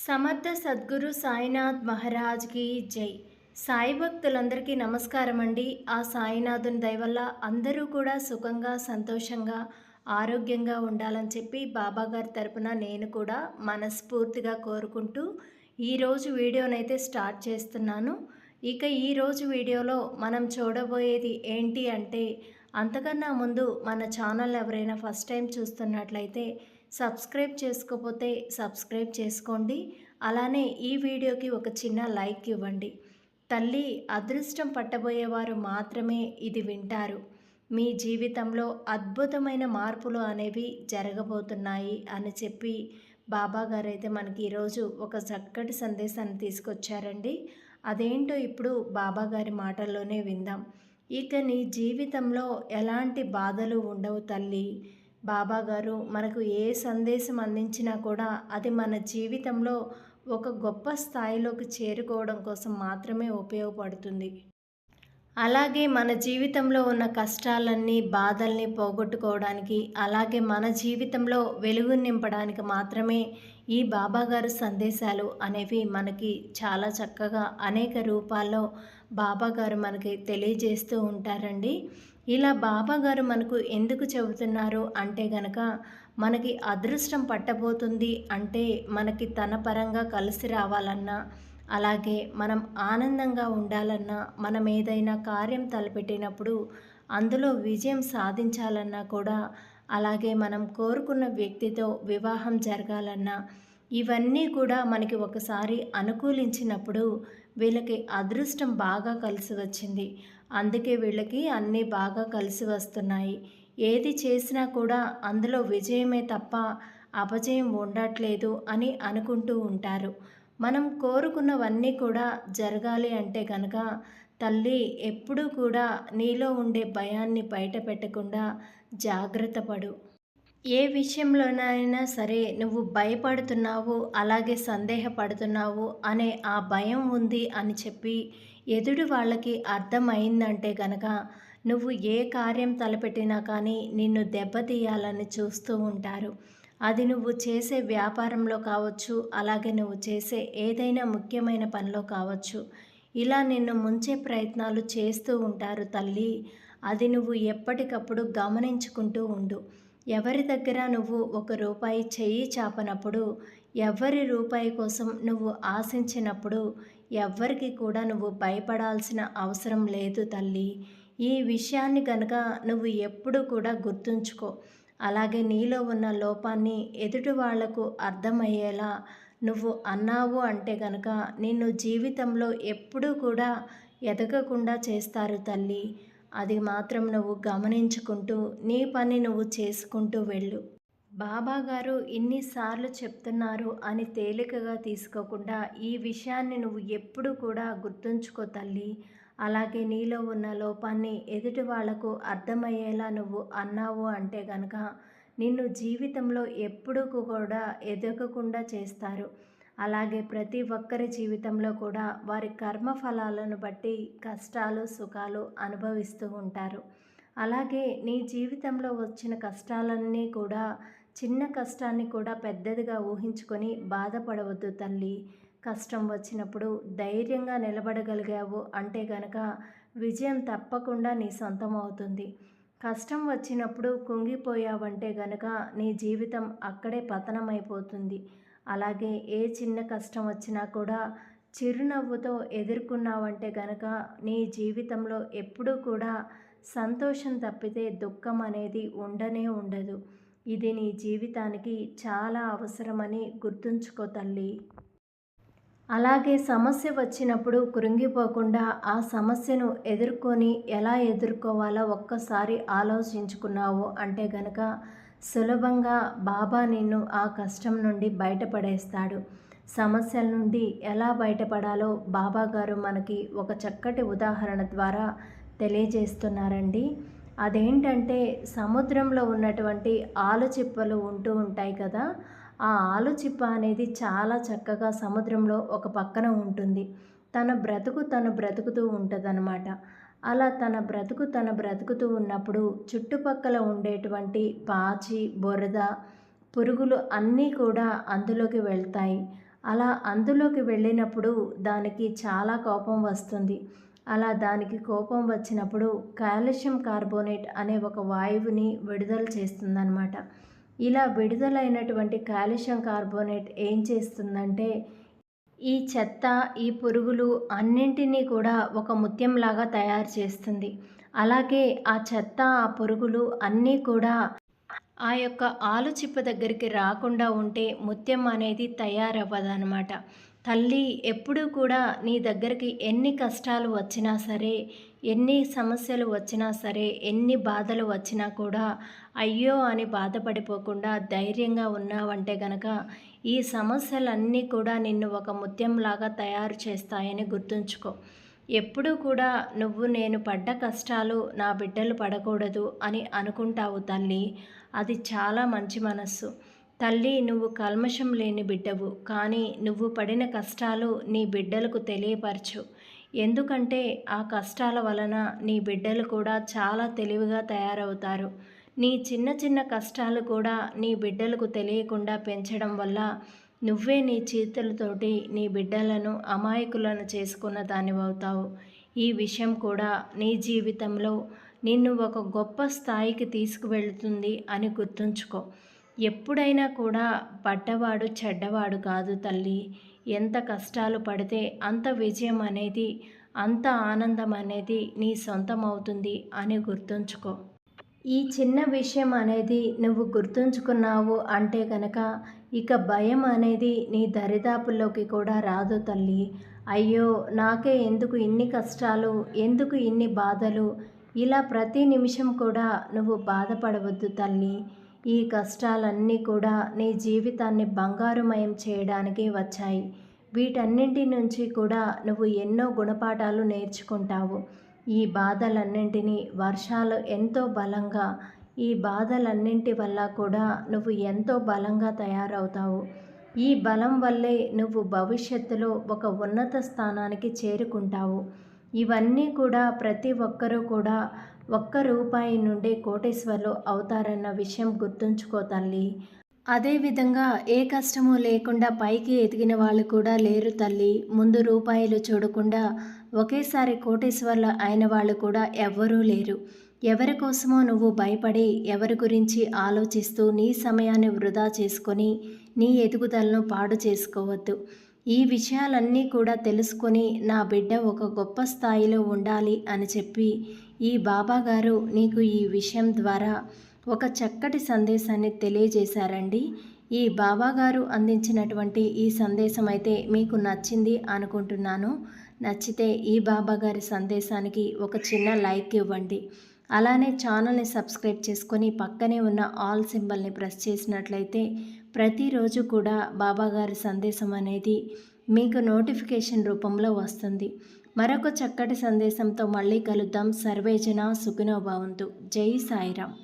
సమర్థ సద్గురు సాయినాథ్ మహారాజ్కి జై. సాయి భక్తులందరికీ నమస్కారం అండి ఆ సాయినాథుని దయవల్ల అందరూ కూడా సుఖంగా సంతోషంగా ఆరోగ్యంగా ఉండాలని చెప్పి బాబా గారి తరపున నేను కూడా మనస్ఫూర్తిగా కోరుకుంటూ ఈరోజు వీడియోనైతే స్టార్ట్ చేస్తున్నాను. ఇక ఈరోజు వీడియోలో మనం చూడబోయేది ఏంటి అంటే అంతకన్నా ముందు మన ఛానల్ ఎవరైనా ఫస్ట్ టైం చూస్తున్నట్లయితే సబ్స్క్రైబ్ చేసుకోకపోతే సబ్స్క్రైబ్ చేసుకోండి. అలానే ఈ వీడియోకి ఒక చిన్న లైక్ ఇవ్వండి. తల్లి అదృష్టం పట్టబోయేవారు మాత్రమే ఇది వింటారు. మీ జీవితంలో అద్భుతమైన మార్పులు అనేవి జరగబోతున్నాయి అని చెప్పి బాబా గారు అయితే మనకి ఈరోజు ఒక చక్కటి సందేశాన్ని తీసుకొచ్చారండి. అదేంటో ఇప్పుడు బాబా గారి మాటల్లోనే విందాం. ఇక నీ జీవితంలో ఎలాంటి బాధలు ఉండవు తల్లి. బాబాగారు మనకు ఏ సందేశం అందించినా కూడా అది మన జీవితంలో ఒక గొప్ప స్థాయిలోకి చేరుకోవడం కోసం మాత్రమే ఉపయోగపడుతుంది. అలాగే మన జీవితంలో ఉన్న కష్టాలన్నీ బాధల్ని పోగొట్టుకోవడానికి అలాగే మన జీవితంలో వెలుగు నింపడానికి మాత్రమే ఈ బాబాగారు సందేశాలు అనేవి మనకి చాలా చక్కగా అనేక రూపాల్లో బాబాగారు మనకి తెలియజేస్తూ ఉంటారండి. ఇలా బాబాగారు మనకు ఎందుకు చెబుతున్నారు అంటే గనక మనకి అదృష్టం పట్టబోతుంది అంటే మనకి తన పరంగా కలిసి రావాలన్నా అలాగే మనం ఆనందంగా ఉండాలన్నా మనం ఏదైనా కార్యం తలపెట్టినప్పుడు అందులో విజయం సాధించాలన్నా కూడా అలాగే మనం కోరుకున్న వ్యక్తితో వివాహం జరగాలన్నా ఇవన్నీ కూడా మనకి ఒకసారి అనుకూలించినప్పుడు వీళ్ళకి అదృష్టం బాగా కలిసి వచ్చింది. అందుకే వీళ్ళకి అన్నీ బాగా కలిసి వస్తున్నాయి. ఏది చేసినా కూడా అందులో విజయమే తప్ప అపజయం ఉండట్లేదు అని అనుకుంటూ ఉంటారు. మనం కోరుకున్నవన్నీ కూడా జరగాలి అంటే కనుక తల్లి ఎప్పుడూ కూడా నీలో ఉండే భయాన్ని బయట పెట్టకుండా జాగ్రత్త పడు. ఏ విషయంలోనైనా సరే నువ్వు భయపడుతున్నావు అలాగే సందేహపడుతున్నావు అనే ఆ భయం ఉంది అని చెప్పి ఎదుడు వాళ్ళకి అర్థమైందంటే గనక నువ్వు ఏ కార్యం తలపెట్టినా కానీ నిన్ను దెబ్బతీయాలని చూస్తూ ఉంటారు. అది నువ్వు చేసే వ్యాపారంలో కావచ్చు అలాగే నువ్వు చేసే ఏదైనా ముఖ్యమైన పనిలో కావచ్చు. ఇలా నిన్ను ముంచే ప్రయత్నాలు చేస్తూ ఉంటారు తల్లి. అది నువ్వు ఎప్పటికప్పుడు గమనించుకుంటూ ఉండు. ఎవరి దగ్గర నువ్వు ఒక రూపాయి చెయ్యి చాపనప్పుడు ఎవరి రూపాయి కోసం నువ్వు ఆశించినప్పుడు ఎవ్వరికి కూడా నువ్వు భయపడాల్సిన అవసరం లేదు తల్లి. ఈ విషయాన్ని కనుక నువ్వు ఎప్పుడు కూడా గుర్తుంచుకో. అలాగే నీలో ఉన్న లోపాన్ని ఎదుటి వాళ్ళకు అర్థమయ్యేలా నువ్వు అన్నావు అంటే కనుక నిన్ను జీవితంలో ఎప్పుడూ కూడా ఎదగకుండా చేస్తారు తల్లి. అది మాత్రం నువ్వు గమనించుకుంటూ నీ పని నువ్వు చేసుకుంటూ వెళ్ళు. బాబా గారు ఇన్నిసార్లు చెప్తున్నారు అని తేలికగా తీసుకోకుండా ఈ విషయాన్ని నువ్వు ఎప్పుడు కూడా గుర్తుంచుకో తల్లి. అలాగే నీలో ఉన్న లోపాన్ని ఎదుటి వాళ్ళకు అర్థమయ్యేలా నువ్వు అన్నావు అంటే గనక నిన్ను జీవితంలో ఎప్పుడూ కూడా ఎదగకుండా చేస్తారు. అలాగే ప్రతి ఒక్కరి జీవితంలో కూడా వారి కర్మఫలాలను బట్టి కష్టాలు సుఖాలు అనుభవిస్తూ ఉంటారు. అలాగే నీ జీవితంలో వచ్చిన కష్టాలన్నీ కూడా చిన్న కష్టాన్ని కూడా పెద్దదిగా ఊహించుకొని బాధపడవద్దు తల్లి. కష్టం వచ్చినప్పుడు ధైర్యంగా నిలబడగలిగావు అంటే గనక విజయం తప్పకుండా నీ సొంతం అవుతుంది. కష్టం వచ్చినప్పుడు కుంగిపోయావంటే గనక నీ జీవితం అక్కడే పతనమైపోతుంది. అలాగే ఏ చిన్న కష్టం వచ్చినా కూడా చిరునవ్వుతో ఎదుర్కొన్నావంటే గనక నీ జీవితంలో ఎప్పుడూ కూడా సంతోషం తప్పితే దుఃఖం అనేది ఉండనే ఉండదు. ఇది నీ జీవితానికి చాలా అవసరమని గుర్తుంచుకో తల్లి. అలాగే సమస్య వచ్చినప్పుడు కృంగిపోకుండా ఆ సమస్యను ఎదుర్కొని ఎలా ఎదుర్కోవాలో ఒక్కసారి ఆలోచించుకున్నావు అంటే గనక సులభంగా బాబా నిన్ను ఆ కష్టం నుండి బయటపడేస్తాడు. సమస్యల నుండి ఎలా బయటపడాలో బాబా గారు మనకి ఒక చక్కటి ఉదాహరణ ద్వారా తెలియజేస్తున్నారండి. అదేంటంటే సముద్రంలో ఉన్నటువంటి ఆలుచిప్పలు ఉంటూ ఉంటాయి కదా ఆ ఆలుచిప్ప అనేది చాలా చక్కగా సముద్రంలో ఒక పక్కన ఉంటుంది. తన బ్రతుకు తను బ్రతుకుతూ ఉంటుందన్నమాట. అలా తన బ్రతుకు తన బ్రతుకుతూ ఉన్నప్పుడు చుట్టుపక్కల ఉండేటువంటి పాచి బురద పురుగులు అన్నీ కూడా అందులోకి వెళ్తాయి. అలా అందులోకి వెళ్ళినప్పుడు దానికి చాలా కోపం వస్తుంది. అలా దానికి కోపం వచ్చినప్పుడు కాల్షియం కార్బోనేట్ అనే ఒక వాయువుని విడుదల చేస్తుందన్నమాట. ఇలా విడుదలైనటువంటి కాల్షియం కార్బోనేట్ ఏం చేస్తుందంటే ఈ చెత్త ఈ పురుగులు అన్నింటినీ కూడా ఒక ముత్యంలాగా తయారు చేస్తుంది. అలాగే ఆ చెత్త ఆ పురుగులు అన్నీ కూడా ఆ యొక్క ఆలుచిప్ప దగ్గరికి రాకుండా ఉంటే ముత్యం అనేది తయారవ్వదనమాట తల్లి ఎప్పుడూ కూడా నీ దగ్గరికి ఎన్ని కష్టాలు వచ్చినా సరే ఎన్ని సమస్యలు వచ్చినా సరే ఎన్ని బాధలు వచ్చినా కూడా అయ్యో అని బాధపడిపోకుండా ధైర్యంగా ఉన్నావంటే గనక ఈ సమస్యలన్నీ కూడా నిన్ను ఒక ముత్యంలాగా తయారు చేస్తాయని గుర్తుంచుకో. ఎప్పుడూ కూడా నువ్వు నేను పడ్డ కష్టాలు నా బిడ్డలు పడకూడదు అని అనుకుంటావు తల్లి. అది చాలా మంచి మనస్సు. తల్లి నువ్వు కల్మషం లేని బిడ్డవు. కానీ నువ్వు పడిన కష్టాలు నీ బిడ్డలకు తెలియపరచు. ఎందుకంటే ఆ కష్టాల వలన నీ బిడ్డలు కూడా చాలా తెలివిగా తయారవుతారు. నీ చిన్న చిన్న కష్టాలు కూడా నీ బిడ్డలకు తెలియకుండా పెంచడం వల్ల నువ్వే నీ చేతులతోటి నీ బిడ్డలను అమాయకులను చేసుకున్న దానివవుతావు ఈ విషయం కూడా నీ జీవితంలో నిన్ను ఒక గొప్ప స్థాయికి తీసుకువెళ్తుంది అని గుర్తుంచుకో. ఎప్పుడైనా కూడా పడ్డవాడు చెడ్డవాడు కాదు తల్లి. ఎంత కష్టాలు పడితే అంత విజయం అనేది అంత ఆనందం అనేది నీ సొంతం అవుతుంది అని గుర్తుంచుకో. ఈ చిన్న విషయం అనేది నువ్వు గుర్తుంచుకున్నావు అంటే కనుక ఇక భయం అనేది నీ దరిదాపుల్లోకి కూడా రాదు తల్లి. అయ్యో నాకే ఎందుకు ఇన్ని కష్టాలు ఎందుకు ఇన్ని బాధలు? ఇలా ప్రతి నిమిషం కూడా నువ్వు బాధపడవద్దు తల్లి. ఈ కష్టాలన్నీ కూడా నీ జీవితాన్ని బంగారుమయం చేయడానికి వచ్చాయి. వీటన్నింటి నుంచి కూడా నువ్వు ఎన్నో గుణపాఠాలు నేర్చుకుంటావు. ఈ బాధలన్నింటినీ వర్షాలు ఎంతో బలంగా ఈ బాధలన్నింటి వల్ల కూడా నువ్వు ఎంతో బలంగా తయారవుతావు. ఈ బలం వల్లే నువ్వు భవిష్యత్తులో ఒక ఉన్నత స్థానానికి చేరుకుంటావు. ఇవన్నీ కూడా ప్రతి ఒక్కరూ కూడా ఒక్క రూపాయి నుండి కోటేశ్వర్లు అవుతారన్న విషయం గుర్తుంచుకో తల్లి. అదేవిధంగా ఏ కష్టము లేకుండా పైకి ఎదిగిన వాళ్ళు కూడా లేరు తల్లి. ముందు రూపాయలు చూడకుండా ఒకేసారి కోటేశ్వర్లు అయిన వాళ్ళు కూడా ఎవ్వరూ లేరు. ఎవరి కోసమో నువ్వు భయపడి ఎవరి గురించి ఆలోచిస్తూ నీ సమయాన్ని వృధా చేసుకొని నీ ఎదుగుదలను పాడు చేసుకోవద్దు. ఈ విషయాలన్నీ కూడా తెలుసుకొని నా బిడ్డ ఒక గొప్ప స్థాయిలో ఉండాలి అని చెప్పి ఈ బాబాగారు నీకు ఈ విషయం ద్వారా ఒక చక్కటి సందేశాన్ని తెలియజేశారండి. ఈ బాబాగారు అందించినటువంటి ఈ సందేశం అయితే మీకు నచ్చింది అనుకుంటున్నాను. నచ్చితే ఈ బాబాగారి సందేశానికి ఒక చిన్న లైక్ ఇవ్వండి. అలానే ఛానల్ని సబ్స్క్రైబ్ చేసుకొని పక్కనే ఉన్న ఆల్ సింబల్ని ప్రెస్ చేసినట్లయితే ప్రతిరోజు కూడా బాబాగారి సందేశం అనేది మీకు నోటిఫికేషన్ రూపంలో వస్తుంది. మరొక చక్కటి సందేశంతో మళ్ళీ కలుద్దాం. సర్వేజన సుఖినోభావంతు జై సాయిరామ్.